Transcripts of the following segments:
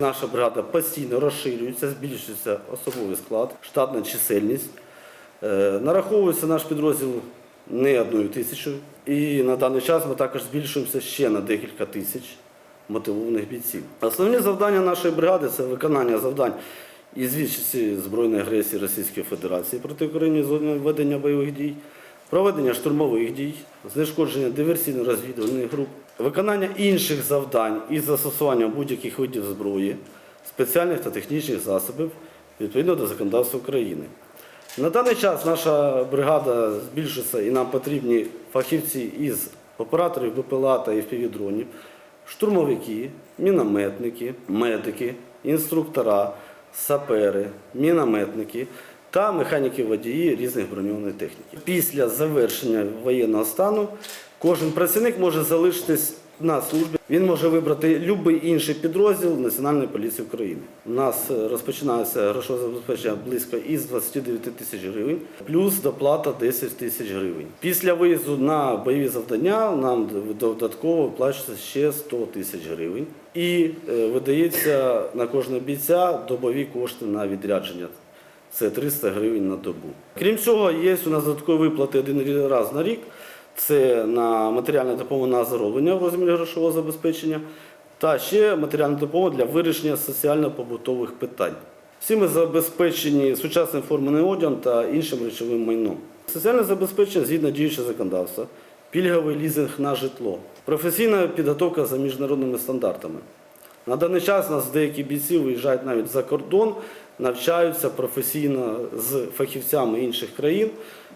Наша бригада постійно розширюється, збільшується особовий склад, штатна чисельність. Е, Нараховується наш підрозділ не одною тисячою. І на даний час ми також збільшуємося ще на декілька тисяч мотивованих бійців. Основні завдання нашої бригади це виконання завдань із відсічі збройної агресії Російської Федерації проти України з ведення бойових дій, проведення штурмових дій, знешкодження диверсійно-розвідувальних груп, виконання інших завдань із застосуванням будь-яких видів зброї, спеціальних та технічних засобів відповідно до законодавства України. На даний час наша бригада збільшується і нам потрібні фахівці із операторів БПЛА та FPV-дронів, штурмовики, мінометники, медики, інструктора, сапери, мінометники та механіки-водії різних броньованої техніки. Після завершення воєнного стану кожен працівник може залишитись на службі. Він може вибрати будь-який інший підрозділ Національної поліції України. У нас е, розпочинається грошове забезпечення близько із 29 тисяч гривень, плюс доплата 10 тисяч гривень. Після виїзду на бойові завдання нам додатково виплачується ще 100 тисяч гривень. І е, видається на кожного бійця добові кошти на відрядження. Це 300 гривень на добу. Крім цього, є у нас додаткові виплати один раз на рік. Це на матеріальну допомогу на оздоровлення в розмірі грошового забезпечення та ще матеріальну допомогу для вирішення соціально-побутових питань. Всі ми забезпечені сучасним форменим одягом та іншим речовим майном. Соціальне забезпечення згідно діючого законодавства, пільговий лізинг на житло, професійна підготовка за міжнародними стандартами. На даний час у нас деякі бійці виїжджають навіть за кордон, навчаються професійно з фахівцями інших країн,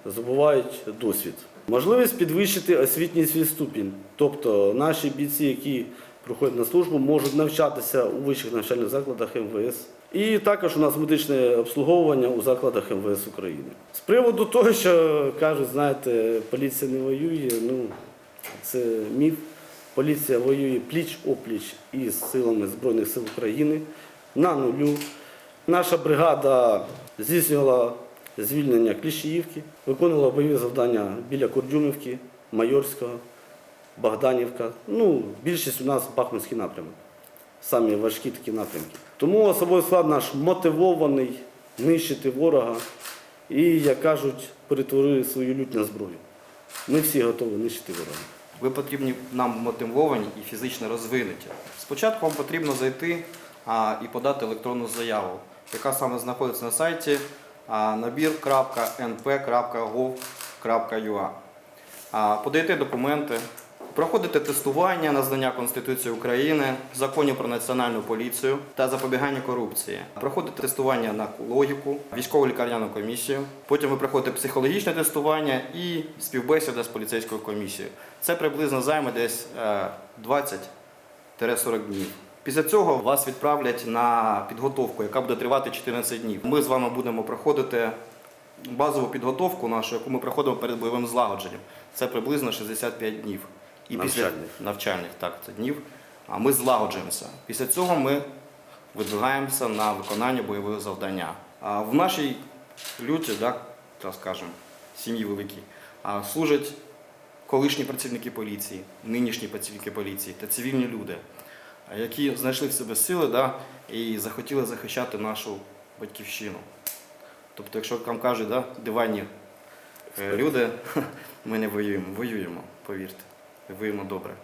здобувають досвід. Можливість підвищити освітній свій ступінь. Тобто наші бійці, які проходять на службу, можуть навчатися у вищих навчальних закладах МВС. І також у нас медичне обслуговування у закладах МВС України. З приводу того, що кажуть, знаєте, поліція не воює, ну це міф. Поліція воює пліч-опліч із силами Збройних сил України на нулю. Наша бригада здійснювала звільнення Кліщіївки, виконувала бойові завдання біля Курдюмівки, Майорського, Богданівка. Ну, більшість у нас Бахмутський напрямок. Самі важкі такі напрямки. Тому особовий склад наш мотивований нищити ворога і, як кажуть, перетворили свою лють на зброю. Ми всі готові нищити ворога. Ви потрібні нам мотивовані і фізично розвинуті. Спочатку вам потрібно зайти а, і подати електронну заяву, яка саме знаходиться на сайті набір.np.gov.ua. А, Подаєте документи, проходите тестування на знання Конституції України, законів про національну поліцію та запобігання корупції. Проходите тестування на логіку, військово лікарняну комісію. Потім ви проходите психологічне тестування і співбесіда з поліцейською комісією. Це приблизно займе десь е, 20-40 днів. Після цього вас відправлять на підготовку, яка буде тривати 14 днів. Ми з вами будемо проходити базову підготовку нашу, яку ми проходимо перед бойовим злагодженням. Це приблизно 65 днів. І після Навчальних. навчальних так, це днів. А ми злагоджуємося. Після цього ми видвигаємося на виконання бойового завдання. А в нашій люті, так, так скажемо, сім'ї великі, служать колишні працівники поліції, нинішні працівники поліції та цивільні люди, які знайшли в себе сили да, і захотіли захищати нашу батьківщину. Тобто, якщо вам кажуть, да, диванні е, люди, ми не воюємо, воюємо, повірте, воюємо добре.